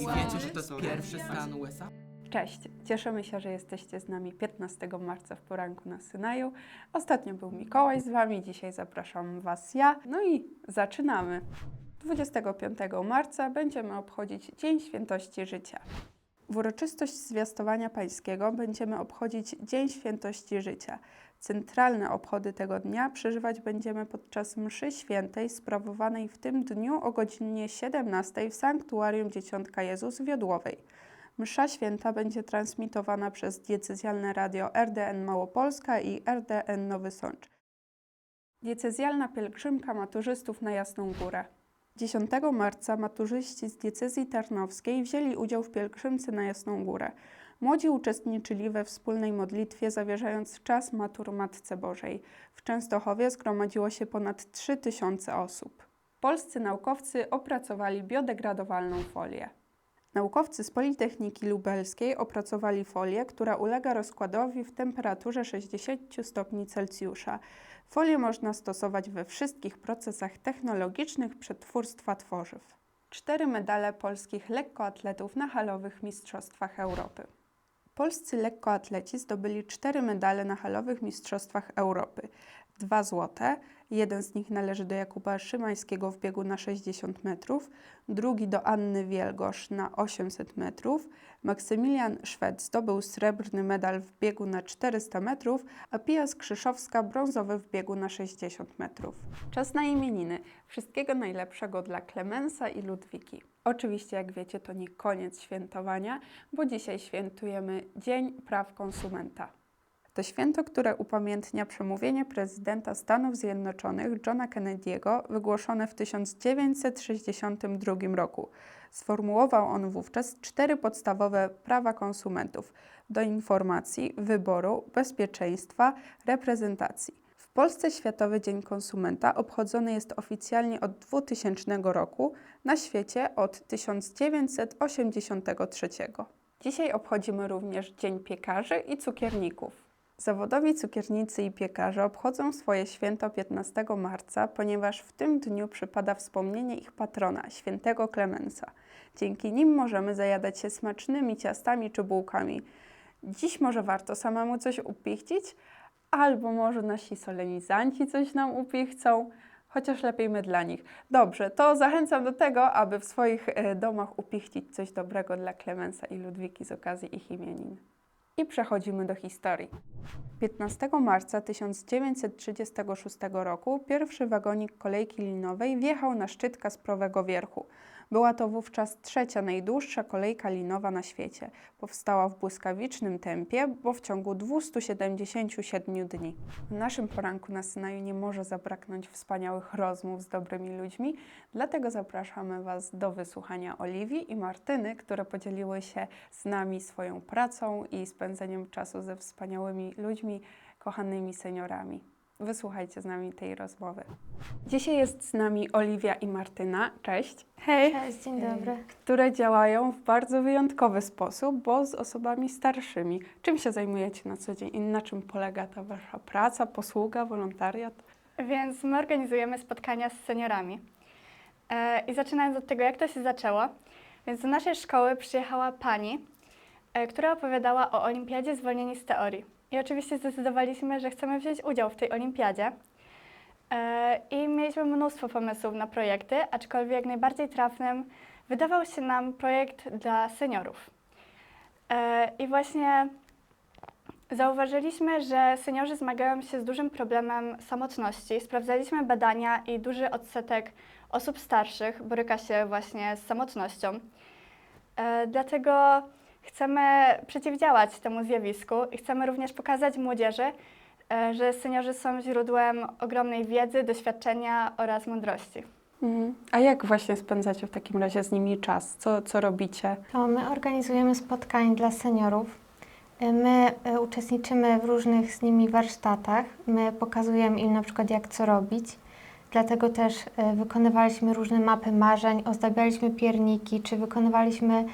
I wow. wiecie, że to jest pierwszy stan USA? Cześć, cieszymy się, że jesteście z nami 15 marca w poranku na Synaju. Ostatnio był Mikołaj z Wami, dzisiaj zapraszam Was ja. No i zaczynamy. 25 marca będziemy obchodzić Dzień Świętości Życia. W uroczystość zwiastowania pańskiego będziemy obchodzić Dzień Świętości Życia. Centralne obchody tego dnia przeżywać będziemy podczas mszy świętej sprawowanej w tym dniu o godzinie 17 w Sanktuarium Dzieciątka Jezus w Jodłowej. Msza święta będzie transmitowana przez diecezjalne radio RDN Małopolska i RDN Nowy Sącz. Diecezjalna pielgrzymka maturzystów na Jasną Górę. 10 marca maturzyści z diecezji tarnowskiej wzięli udział w pielgrzymce na Jasną Górę. Młodzi uczestniczyli we wspólnej modlitwie, zawierzając czas matur Matce Bożej. W Częstochowie zgromadziło się ponad 3000 osób. Polscy naukowcy opracowali biodegradowalną folię. Naukowcy z Politechniki Lubelskiej opracowali folię, która ulega rozkładowi w temperaturze 60 stopni Celsjusza. Folię można stosować we wszystkich procesach technologicznych przetwórstwa tworzyw. Cztery medale polskich lekkoatletów na halowych Mistrzostwach Europy. Polscy lekkoatleci zdobyli cztery medale na halowych Mistrzostwach Europy. Dwa złote, jeden z nich należy do Jakuba Szymańskiego w biegu na 60 metrów, drugi do Anny Wielgosz na 800 metrów. Maksymilian Szwed zdobył srebrny medal w biegu na 400 metrów, a Pia Skrzyszowska brązowy w biegu na 60 metrów. Czas na imieniny. Wszystkiego najlepszego dla Klemensa i Ludwiki. Oczywiście, jak wiecie, to nie koniec świętowania, bo dzisiaj świętujemy Dzień Praw Konsumenta. To święto, które upamiętnia przemówienie prezydenta Stanów Zjednoczonych Johna Kennedy'ego wygłoszone w 1962 roku. Sformułował on wówczas cztery podstawowe prawa konsumentów do informacji, wyboru, bezpieczeństwa, reprezentacji. W Polsce Światowy Dzień Konsumenta obchodzony jest oficjalnie od 2000 roku, na świecie od 1983. Dzisiaj obchodzimy również Dzień Piekarzy i Cukierników. Zawodowi cukiernicy i piekarze obchodzą swoje święto 15 marca, ponieważ w tym dniu przypada wspomnienie ich patrona, świętego Klemensa. Dzięki nim możemy zajadać się smacznymi ciastami czy bułkami. Dziś może warto samemu coś upichcić, albo może nasi solenizanci coś nam upichcą, chociaż lepiej my dla nich. Dobrze, to zachęcam do tego, aby w swoich e, domach upichcić coś dobrego dla Klemensa i Ludwiki z okazji ich imienin. I przechodzimy do historii. 15 marca 1936 roku pierwszy wagonik kolejki linowej wjechał na szczyt Kasprowego Wierchu. Była to wówczas trzecia najdłuższa kolejka linowa na świecie. Powstała w błyskawicznym tempie, bo w ciągu 277 dni. W naszym poranku na Synaju nie może zabraknąć wspaniałych rozmów z dobrymi ludźmi, dlatego zapraszamy Was do wysłuchania Oliwii i Martyny, które podzieliły się z nami swoją pracą i spędzeniem czasu ze wspaniałymi ludźmi, kochanymi seniorami. Wysłuchajcie z nami tej rozmowy. Dzisiaj jest z nami Oliwia i Martyna. Cześć. Hej. Cześć, dzień dobry. Które działają w bardzo wyjątkowy sposób, bo z osobami starszymi. Czym się zajmujecie na co dzień i na czym polega ta Wasza praca, posługa, wolontariat? Więc my organizujemy spotkania z seniorami. E, I zaczynając od tego, jak to się zaczęło, więc do naszej szkoły przyjechała pani, e, która opowiadała o olimpiadzie zwolnieni z teorii. I oczywiście zdecydowaliśmy, że chcemy wziąć udział w tej olimpiadzie. E, I mieliśmy mnóstwo pomysłów na projekty, aczkolwiek najbardziej trafnym wydawał się nam projekt dla seniorów. E, I właśnie Zauważyliśmy, że seniorzy zmagają się z dużym problemem samotności. Sprawdzaliśmy badania i duży odsetek osób starszych boryka się właśnie z samotnością. E, dlatego chcemy przeciwdziałać temu zjawisku i chcemy również pokazać młodzieży, e, że seniorzy są źródłem ogromnej wiedzy, doświadczenia oraz mądrości. Mhm. A jak właśnie spędzacie w takim razie z nimi czas? Co, co robicie? To my organizujemy spotkania dla seniorów. Y, My y, uczestniczymy w różnych z nimi warsztatach. My pokazujemy im na przykład jak co robić. dlatego też e, wykonywaliśmy różne mapy marzeń, ozdabialiśmy pierniki, czy wykonywaliśmy e,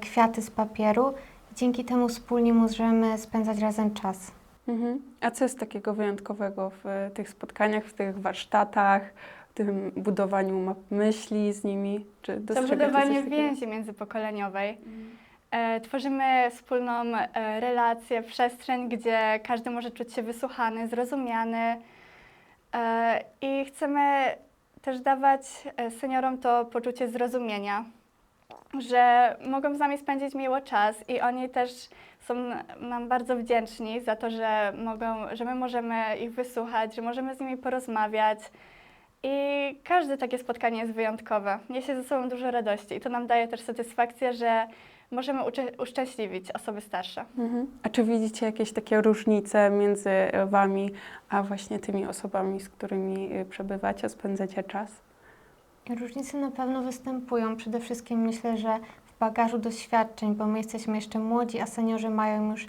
kwiaty z papieru. Dzięki temu wspólnie możemy spędzać razem czas. Mhm. A co jest takiego wyjątkowego w e, tych spotkaniach, w tych warsztatach, w tym budowaniu map myśli z nimi? Czy To budowanie więzi międzypokoleniowej. E, tworzymy wspólną e, relację, przestrzeń, gdzie każdy może czuć się wysłuchany, zrozumiany. E, I chcemy też dawać e, seniorom to poczucie zrozumienia, że mogą z nami spędzić miło czas i oni też są nam bardzo wdzięczni za to, że, mogą, że my możemy ich wysłuchać, że możemy z nimi porozmawiać. I każde takie spotkanie jest wyjątkowe. Niesie ze sobą dużo radości i to nam daje też satysfakcję, że możemy uszczęśliwić osoby starsze. Mhm. A czy widzicie jakieś takie różnice między Wami, a właśnie tymi osobami, z którymi e, przebywacie, spędzacie czas? Różnice na pewno występują. Przede wszystkim myślę, że w bagażu doświadczeń, bo my jesteśmy jeszcze młodzi, a seniorzy mają już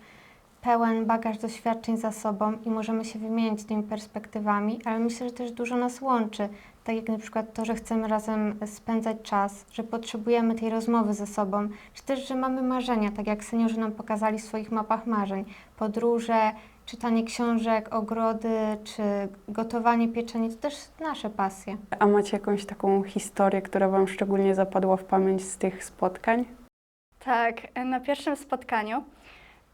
pełen bagaż doświadczeń za sobą i możemy się wymienić tymi perspektywami, ale myślę, że też dużo nas łączy. Tak jak na przykład to, że chcemy razem spędzać czas, że potrzebujemy tej rozmowy ze sobą, czy też, że mamy marzenia, tak jak seniorzy nam pokazali w swoich mapach marzeń. Podróże, czytanie książek, ogrody, czy gotowanie, pieczenie, to też nasze pasje. A macie jakąś taką historię, która Wam szczególnie zapadła w pamięć z tych spotkań? Tak, na pierwszym spotkaniu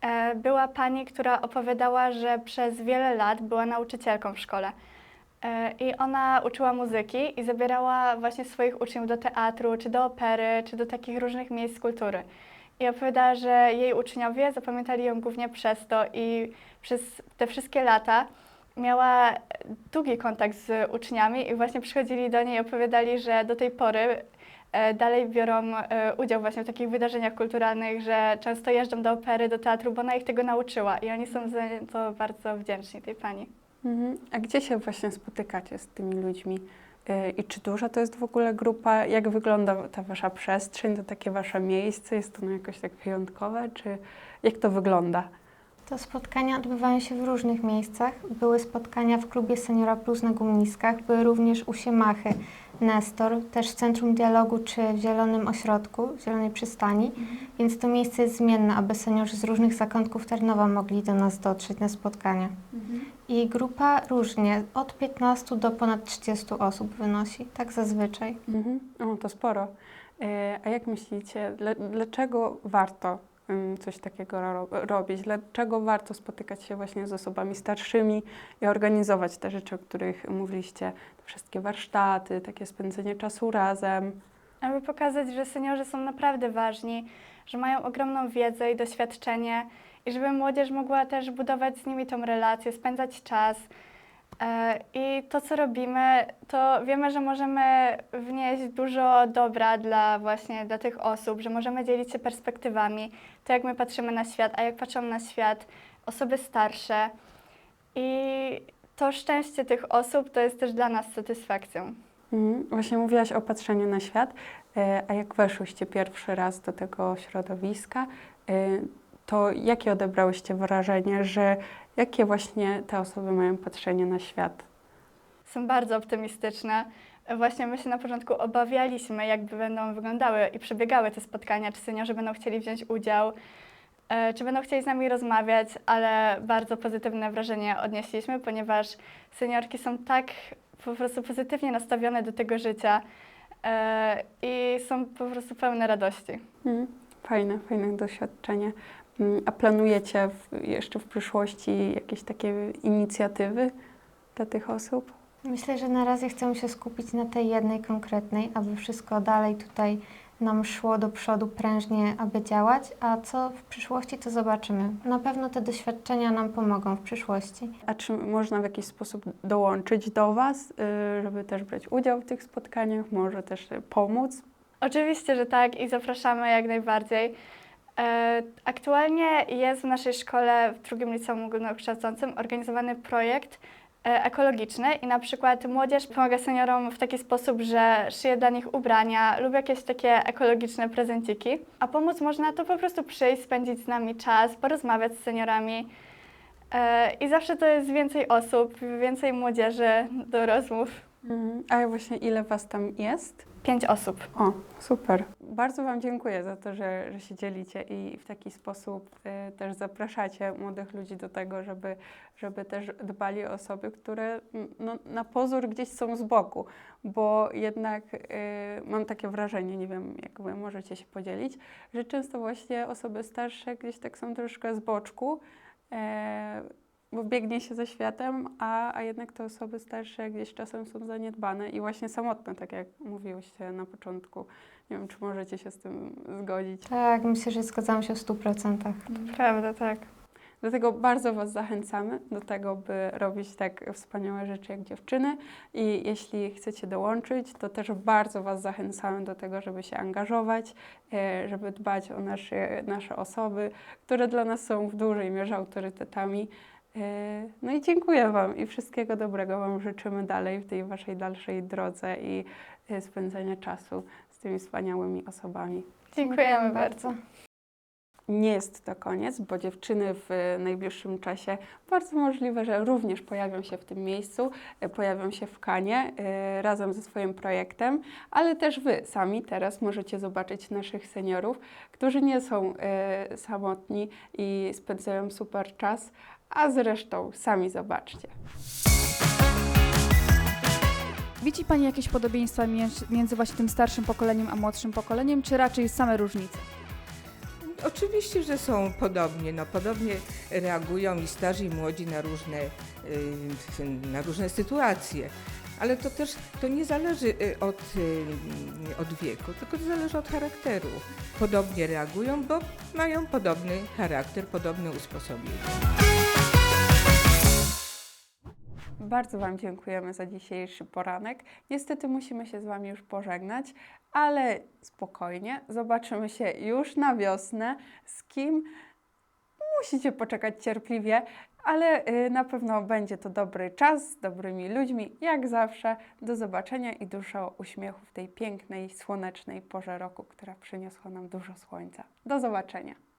e, była pani, która opowiadała, że przez wiele lat była nauczycielką w szkole. E, I ona uczyła muzyki i zabierała właśnie swoich uczniów do teatru, czy do opery, czy do takich różnych miejsc kultury. I opowiadała, że jej uczniowie zapamiętali ją głównie przez to i przez te wszystkie lata miała długi kontakt z uczniami i właśnie przychodzili do niej i opowiadali, że do tej pory e, dalej biorą e, udział właśnie w takich wydarzeniach kulturalnych, że często jeżdżą do opery, do teatru, bo ona ich tego nauczyła i oni są za to bardzo wdzięczni tej pani. Mhm. A gdzie się właśnie spotykacie z tymi ludźmi? Yy, I czy duża to jest w ogóle grupa? Jak wygląda ta wasza przestrzeń, to takie wasze miejsce? Jest ono jakoś tak wyjątkowe, czy jak to wygląda? To spotkania odbywają się w różnych miejscach. Były spotkania w klubie Seniora Plus na Gumniskach, były również u Siemachy, Nestor, też w Centrum Dialogu czy w Zielonym Ośrodku, w Zielonej Przystani, więc to miejsce jest zmienne, aby seniorzy z różnych zakątków Tarnowa mogli do nas dotrzeć na spotkania. I grupa różnie, od 15 do ponad 30 osób wynosi, tak zazwyczaj. Mhm. O, to sporo. Yy, A jak myślicie, dla- dlaczego warto ym, coś takiego ro- robić? Dlaczego warto spotykać się właśnie z osobami starszymi i organizować te rzeczy, o których mówiliście? Te wszystkie warsztaty, takie spędzenie czasu razem. Aby pokazać, że seniorzy są naprawdę ważni, że mają ogromną wiedzę i doświadczenie i żeby młodzież mogła też budować z nimi tą relację, spędzać czas. E, I to, co robimy, to wiemy, że możemy wnieść dużo dobra dla właśnie dla tych osób, że możemy dzielić się perspektywami, to jak my patrzymy na świat, a jak patrzą na świat osoby starsze. I to szczęście tych osób to jest też dla nas satysfakcją. Mhm. Właśnie mówiłaś o patrzeniu na świat, e, a jak weszłyście pierwszy raz do tego środowiska, e, to jakie odebrałyście wrażenie, że jakie właśnie te osoby mają patrzenie na świat? są bardzo optymistyczne. Właśnie my się na początku obawialiśmy, jak będą wyglądały i przebiegały te spotkania, czy seniorzy będą chcieli wziąć udział, e, czy będą chcieli z nami rozmawiać, ale bardzo pozytywne wrażenie odnieśliśmy, ponieważ seniorki są tak po prostu pozytywnie nastawione do tego życia e, i są po prostu pełne radości. Mhm. Fajne, fajne doświadczenie. Mm, A planujecie w, jeszcze w przyszłości jakieś takie inicjatywy dla tych osób? Myślę, że na razie chcemy się skupić na tej jednej konkretnej, aby wszystko dalej tutaj nam szło do przodu prężnie, aby działać, a co w przyszłości, to zobaczymy. Na pewno te doświadczenia nam pomogą w przyszłości. A czy można w jakiś sposób dołączyć do Was, y, żeby też brać udział w tych spotkaniach, może też pomóc? Oczywiście, że tak i zapraszamy jak najbardziej. E, Aktualnie jest w naszej szkole w drugim liceum ogólnokształcącym organizowany projekt e, ekologiczny i na przykład młodzież pomaga seniorom w taki sposób, że szyje dla nich ubrania lub jakieś takie ekologiczne prezenciki. A pomóc można to po prostu przyjść, spędzić z nami czas, porozmawiać z seniorami. E, I zawsze to jest więcej osób, więcej młodzieży do rozmów. Mhm. A właśnie ile Was tam jest? Pięć osób. O, super. Bardzo Wam dziękuję za to, że, że się dzielicie i w taki sposób y, też zapraszacie młodych ludzi do tego, żeby, żeby też dbali o osoby, które no, na pozór gdzieś są z boku, bo jednak y, mam takie wrażenie, nie wiem, jak Wy możecie się podzielić, że często właśnie osoby starsze gdzieś tak są troszkę z boczku, e, bo biegnie się ze światem, a, a jednak te osoby starsze gdzieś czasem są zaniedbane i właśnie samotne, tak jak mówiłyście na początku. Nie wiem, czy możecie się z tym zgodzić. Tak, myślę, że zgadzam się w 100%. Prawda, tak. Dlatego bardzo Was zachęcamy do tego, by robić tak wspaniałe rzeczy jak dziewczyny. I jeśli chcecie dołączyć, to też bardzo Was zachęcamy do tego, żeby się angażować, e, żeby dbać o nasze, nasze osoby, które dla nas są w dużej mierze autorytetami. E, No i dziękuję Wam i wszystkiego dobrego Wam życzymy dalej w tej Waszej dalszej drodze i e, spędzania czasu z tymi wspaniałymi osobami. Dziękujemy bardzo. Nie jest to koniec, bo dziewczyny w e, najbliższym czasie bardzo możliwe, że również pojawią się w tym miejscu, pojawią się w Kanie razem ze swoim projektem, ale też Wy sami teraz możecie zobaczyć naszych seniorów, którzy nie są samotni i spędzają super czas, a zresztą sami zobaczcie. Widzi Pani jakieś podobieństwa między, właśnie tym starszym pokoleniem a młodszym pokoleniem, czy raczej same różnice? Oczywiście, że są podobnie, no podobnie reagują i starzy i młodzi na różne, y, na różne sytuacje. Ale to też to nie zależy y, od, y, od wieku, tylko to zależy od charakteru. Podobnie reagują, bo mają podobny charakter, podobne usposobienie. Bardzo Wam dziękujemy za dzisiejszy poranek. Niestety musimy się z Wami już pożegnać, ale spokojnie, zobaczymy się już na wiosnę. Z kim musicie poczekać cierpliwie, ale y, na pewno będzie to dobry czas z dobrymi ludźmi, jak zawsze. Do zobaczenia i dużo uśmiechu w tej pięknej, słonecznej porze roku, która przyniosła nam dużo słońca. Do zobaczenia.